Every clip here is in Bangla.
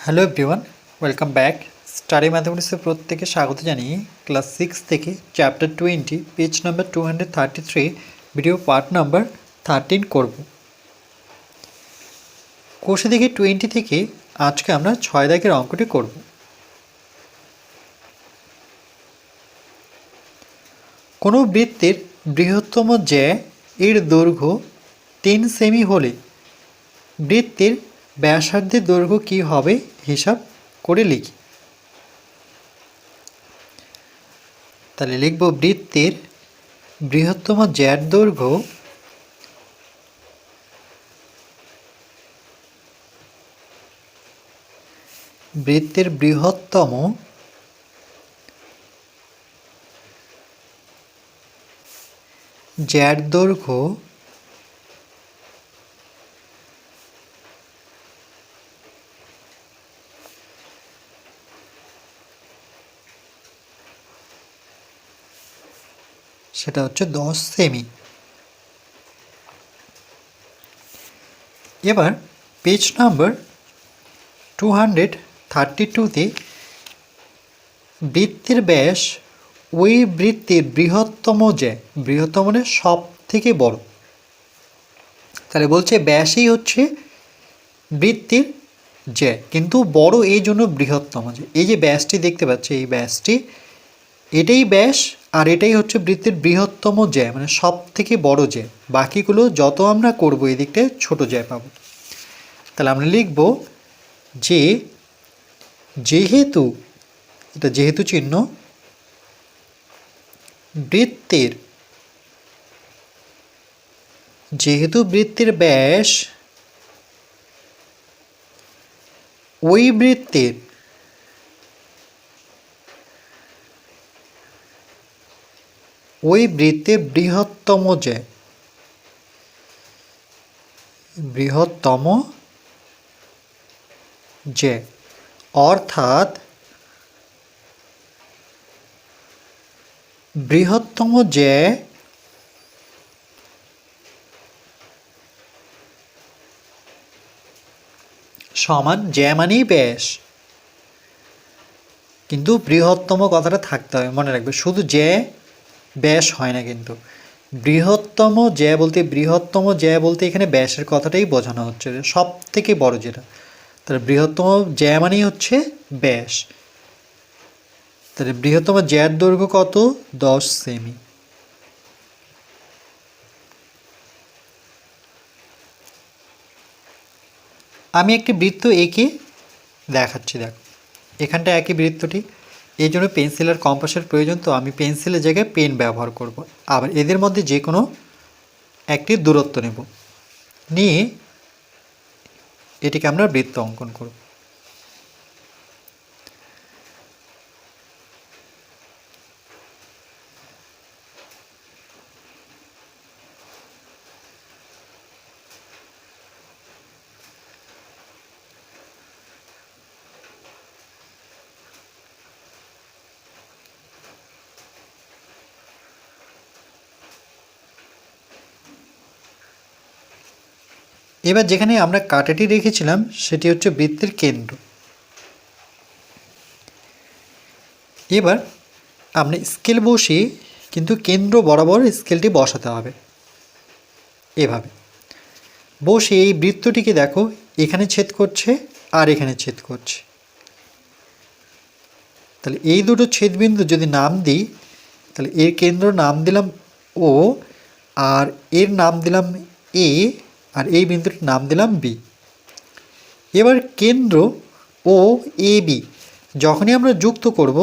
Hello everyone welcome back study ম্যাথামেটিক্সের প্রত্যেকে স্বাগত জানিয়ে ক্লাস সিক্স থেকে chapter twenty page number two hundred thirty three video part number thirteen করব কোষে দেখে টোয়েন্টি থেকে আজকে আমরা ছয় দাগের অঙ্কটি করব। কোনো বৃত্তের বৃহত্তম জ্যা এর দৈর্ঘ্য তিন সেমি হলে বৃত্তের ব্যাসার্ধের দৈর্ঘ্য কী হবে? হিসাব করে লিখি। তাহলে লিখব বৃত্তের বৃহত্তম জ্যাট দৈর্ঘ্য বৃত্তের বৃহত্তম জ্যাট দৈর্ঘ্য সেটা হচ্ছে দশ সেমি। এবার page number two hundred thirty টুতে বৃত্তের ব্যাস ওই বৃত্তের বৃহত্তম যে, বৃহত্তম মানে সব থেকে বড়। তাহলে বলছে ব্যাসই হচ্ছে বৃত্তির যে, কিন্তু বড় এই জন্য বৃহত্তম যে। এই যে ব্যাসটি দেখতে পাচ্ছি, এই ব্যাসটি, এটাই ব্যাস আর এটাই হচ্ছে বৃত্তের বৃহত্তম জ্যা মানে সব থেকে বড় জ্যা। বাকিগুলো যত আমরা করব এই দিকটায় ছোটো জ্যা পাবো। তাহলে আমরা লিখব যে, যেহেতু, এটা যেহেতু চিহ্ন, বৃত্তের, যেহেতু বৃত্তের ব্যাস ওই বৃত্তের ওই বৃত্তের বৃহত্তম যে? বৃহত্তম যে? অর্থাৎ বৃহত্তম যে সমান যে মানেই ব্যাস কিন্তু বৃহত্তম কথাটা থাকতে হবে, মনে রাখবে। শুধু জ্যা ব্যাস হয় না কিন্তু। বৃহত্তম জ্যা বলতে, বৃহত্তম জ্যা বলতে এখানে ব্যাসের কথাটাই বোঝানো হচ্ছে সব থেকে বড় যেটা। তাহলে বৃহত্তম জ্যা মানেই হচ্ছে ব্যাস। তাহলে বৃহত্তম জ্যার দৈর্ঘ্য কত? দশ সেমি। আমি একটি বৃত্ত এঁকে দেখাচ্ছি, দেখ। এখানটা একই বৃত্তটি। এই জন্য পেন্সিল আর কম্পাসের প্রয়োজন, তো আমি পেন্সিলের জায়গায় পেন ব্যবহার করব। আবার এদের মধ্যে যে কোনো একটি দূরত্ব নেব নিয়ে এটিকে আমরা বৃত্ত অঙ্কন করব এবার যেখানে আমরা কাটাটি রেখেছিলাম, সেটি হচ্ছে বৃত্তের কেন্দ্র। এবার আমরা স্কেল বসিয়ে কিন্তু কেন্দ্র বরাবর স্কেলটি বসাতে হবে। এভাবে। বসে এই বৃত্তটিকে দেখো, এখানে ছেদ করছে আর এখানে ছেদ করছে। তাহলে এই দুটো ছেদবিন্দু যদি নাম দিই, তাহলে এর কেন্দ্র নাম দিলাম ও আর এর নাম দিলাম এ আর এই বিন্দুটির নাম দিলাম বি এবার কেন্দ্র ও এ বি যখনই আমরা যুক্ত করব,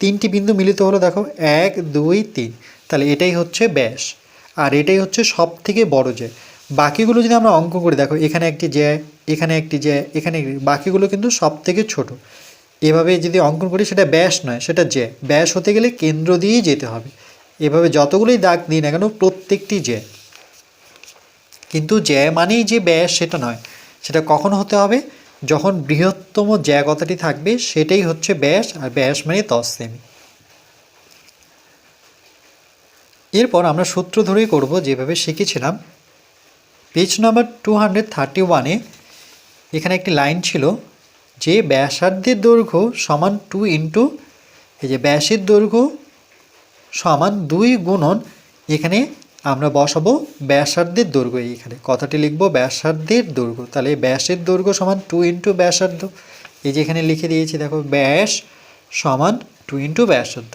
তিনটি বিন্দু মিলিত হলো দেখো, এক, দুই, তিন। তাহলে এটাই হচ্ছে ব্যাস। আর এটাই হচ্ছে সব থেকে বড় যে। বাকিগুলো যদি আমরা অঙ্ক করে, দেখো, এখানে একটি জ্যা এখানে একটি জ্যা এখানে বাকিগুলো কিন্তু সব থেকে ছোট। এভাবে যদি অঙ্কন করি, সেটা ব্যাস নয়, সেটা জ্যা ব্যাস হতে গেলে কেন্দ্র দিয়েই যেতে হবে। এভাবে যতগুলোই দাগ দিই না কেন, প্রত্যেকটি জ্যা কিন্তু জ্যা মানেই যে ব্যাস সেটা নয়। সেটা কখন হতে হবে? যখন বৃহত্তম জ্যা কথাটি থাকবে, সেটাই হচ্ছে ব্যাস, আর ব্যাস মানে দশ সেমি এরপর আমরা সূত্র ধরেই করব, যেভাবে শিখেছিলাম। Page number two hundred thirty ওয়ানে এখানে একটি লাইন ছিল, যে ব্যাসার্ধের দৈর্ঘ্য সমান টু ইন্টু এই যে ব্যাসের দৈর্ঘ্য সমান দুই গুণন, এখানে আমরা বসাবো ব্যাসার্ধের দৈর্ঘ্য এইখানে। কথাটি লিখব ব্যাসার্ধের দৈর্ঘ্য। তাহলে ব্যাসের দৈর্ঘ্য সমান টু ইন্টু ব্যাসার্ধ। এই যে এখানে লিখে দিয়েছি, দেখো, ব্যাস সমান টু ইন্টু ব্যাসার্ধ।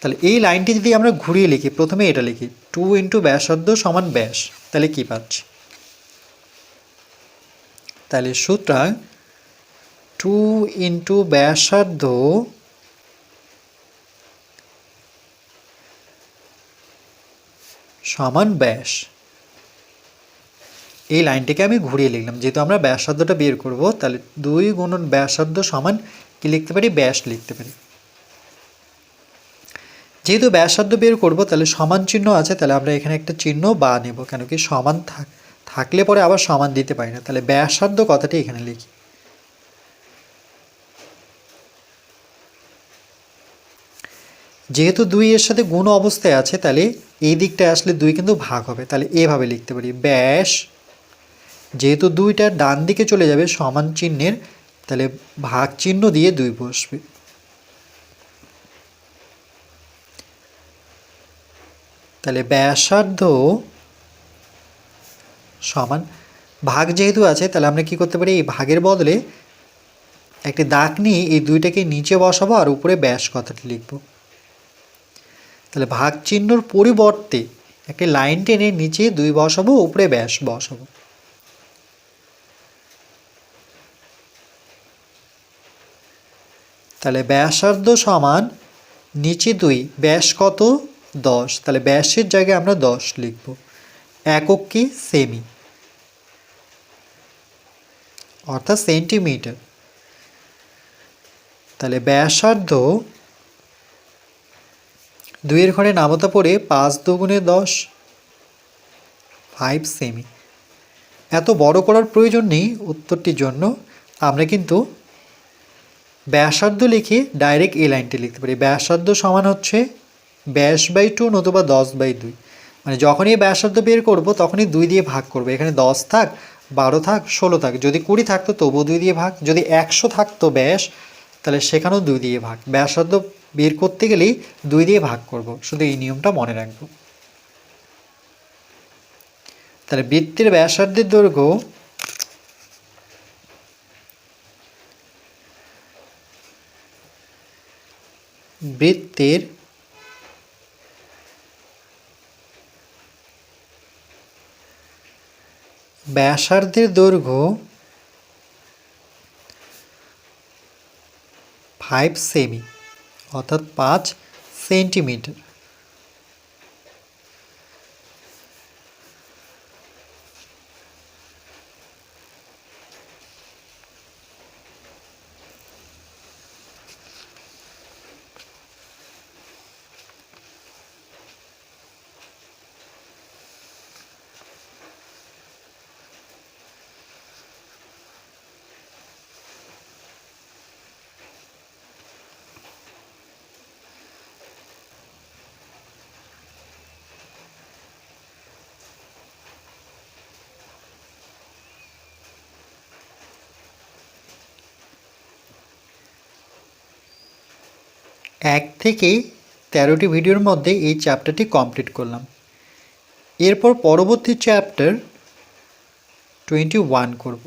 তাহলে এই লাইনটি যদি আমরা ঘুরিয়ে লিখি, প্রথমে এটা লিখি টু ইন্টু ব্যাসার্ধ সমান ব্যাস। তাহলে কি পাচ্ছি? তাহলে সুতরাং টু ইন্টু ব্যাসার্ধ সমান ব্যাস। এই লাইনটিকে আমি ঘুরিয়ে লিখলাম। যেহেতু আমরা ব্যাসার্ধটা বের করব, তাহলে দুই গুণন ব্যাসার্ধ সমান কি লিখতে পারি? ব্যাস লিখতে পারি। যেহেতু ব্যাসার্ধ বের করব, তাহলে সমান চিহ্ন আছে, তাহলে আমরা এখানে একটা চিহ্ন বা নেব। কেন কি সমান থাক থাকলে পরে আবার সমান দিতে পারি না। তাহলে ব্যাসার্ধ কথাটি এখানে লিখি। যেহেতু দুই এর সাথে গুণ অবস্থায় আছে, তাহলে এই দিকটায় আসলে দুই কিন্তু ভাগ হবে। তাহলে এভাবে লিখতে পারি, ব্যাস। যেহেতু দুইটা ডান দিকে চলে যাবে সমান চিহ্নের, তাহলে ভাগ চিহ্ন দিয়ে দুই বসবে। তাহলে ব্যাসার্ধ সমান ভাগ যেহেতু আছে, তাহলে আমরা কি করতে পারি? এই ভাগের বদলে একটি দাগ নিয়ে এই দুইটাকে নিচে বসাবো আর উপরে ব্যাস কথাটি লিখব। তাহলে ভাগ চিহ্নর পরিবর্তে একটি লাইন টেনে নিচে দুই বসাবো, উপরে ব্যাস বসাবো। তাহলে ব্যাসার্ধ সমান নিচে দুই, ব্যাস কত? দশ। তাহলে ব্যাসের জায়গায় আমরা দশ লিখব। একক কি? সেমি। অর্থাৎ সেন্টিমিটার। তাহলে ব্যাসার্ধ দুইয়ের ঘরে নামতা পড়ে পাঁচ দুগুণে দশ। ফাইভ সেমি এত বড় করার প্রয়োজন নেই উত্তরটির জন্য। আমরা কিন্তু ব্যাসার্ধ লিখে ডাইরেক্ট এই লাইনটি লিখতে পারি। ব্যাসার্ধ সমান হচ্ছে ব্যাস বাই টু নতুবা দশ বাই দুই। মানে যখনই ব্যাসার্ধ বের করব, তখনই দুই দিয়ে ভাগ করব। এখানে দশ থাক, বারো থাক, ষোলো থাক। যদি কুড়ি থাকতো, তবুও দুই দিয়ে ভাগ। যদি একশো থাকতো ব্যাস তাহলে সেখানেও দুই দিয়ে ভাগ। ব্যাসার্ধ বের করতে গেলেই দুই দিয়ে ভাগ করব। শুধু এই নিয়মটা মনে রাখব। তাহলে বৃত্তের ব্যাসার্ধের দৈর্ঘ্য বৃত্তের ব্যাসার্ধের দৈর্ঘ্য ফাইভ সেমি অর্থাৎ পাঁচ সেন্টিমিটার। এক থেকে তেরোটি ভিডিওর মধ্যে এই চ্যাপ্টারটি কমপ্লিট করলাম। এরপর পরবর্তী চ্যাপ্টার টোয়েন্টি ওয়ান করব।